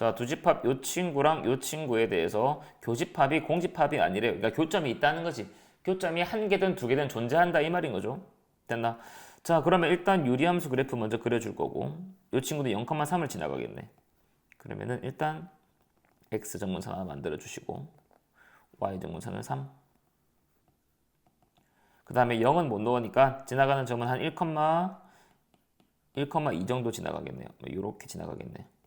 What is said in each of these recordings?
자, 두 집합 요 친구랑 요 친구에 대해서 교집합이 공집합이 아니래요. 그러니까 교점이 있다는 거지. 교점이 한 개든 두 개든 존재한다 이 말인 거죠. 됐나? 자, 그러면 일단 유리함수 그래프 먼저 그려줄 거고 요 친구도 0,3을 지나가겠네. 그러면은 일단 x 정문선 하나 만들어 주시고 y 정문선은 3. 그 다음에 0은 못 넣으니까 지나가는 점은 한 1, 1,2 정도 지나가겠네요. 이렇게 지나가겠네.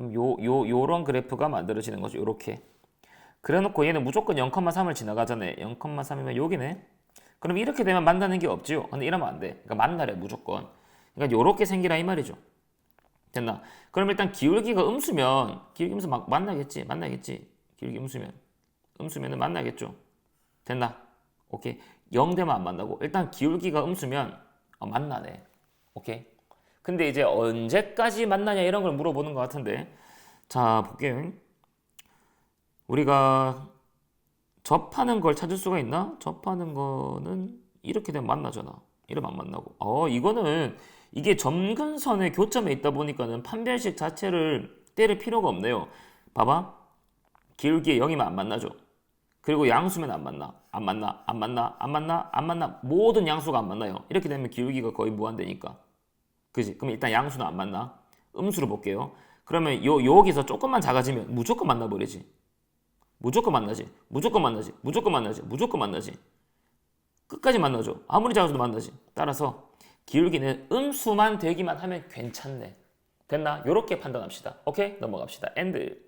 그럼 요, 요, 요런 그래프가 만들어지는 거죠. 요렇게. 그래 놓고 얘는 무조건 0,3을 지나가잖아요. 0,3이면 여기네. 그럼 이렇게 되면 만나는 게 없지요. 근데 이러면 안 돼. 그러니까 만나래, 무조건. 그러니까 요렇게 생기라 이 말이죠. 됐나? 그럼 일단 기울기가 음수면, 기울기 음수 막 만나겠지. 만나겠지. 기울기 음수면. 음수면은 만나겠죠. 됐나? 오케이. 0 되면 안 만나고. 일단 기울기가 음수면 어, 만나네. 오케이. 근데 이제 언제까지 만나냐 이런 걸 물어보는 것 같은데. 자, 볼게요. 우리가 접하는 걸 찾을 수가 있나? 접하는 거는 이렇게 되면 만나잖아. 이러면 안 만나고. 어, 이거는 이게 점근선의 교점에 있다 보니까는 판별식 자체를 때릴 필요가 없네요. 봐봐. 기울기에 0이면 안 만나죠. 그리고 양수면 안 만나. 안 만나. 안 만나. 안 만나. 안 만나. 모든 양수가 안 만나요. 이렇게 되면 기울기가 거의 무한대니까. 그지? 그럼 일단 양수는 안 만나. 음수로 볼게요. 그러면 요 여기서 조금만 작아지면 무조건 만나 버리지. 무조건 만나지. 무조건 만나지. 무조건 만나지. 무조건 만나지. 끝까지 만나죠. 아무리 작아져도 만나지. 따라서 기울기는 음수만 되기만 하면 괜찮네. 됐나? 요렇게 판단합시다. 오케이? 넘어갑시다. 엔드.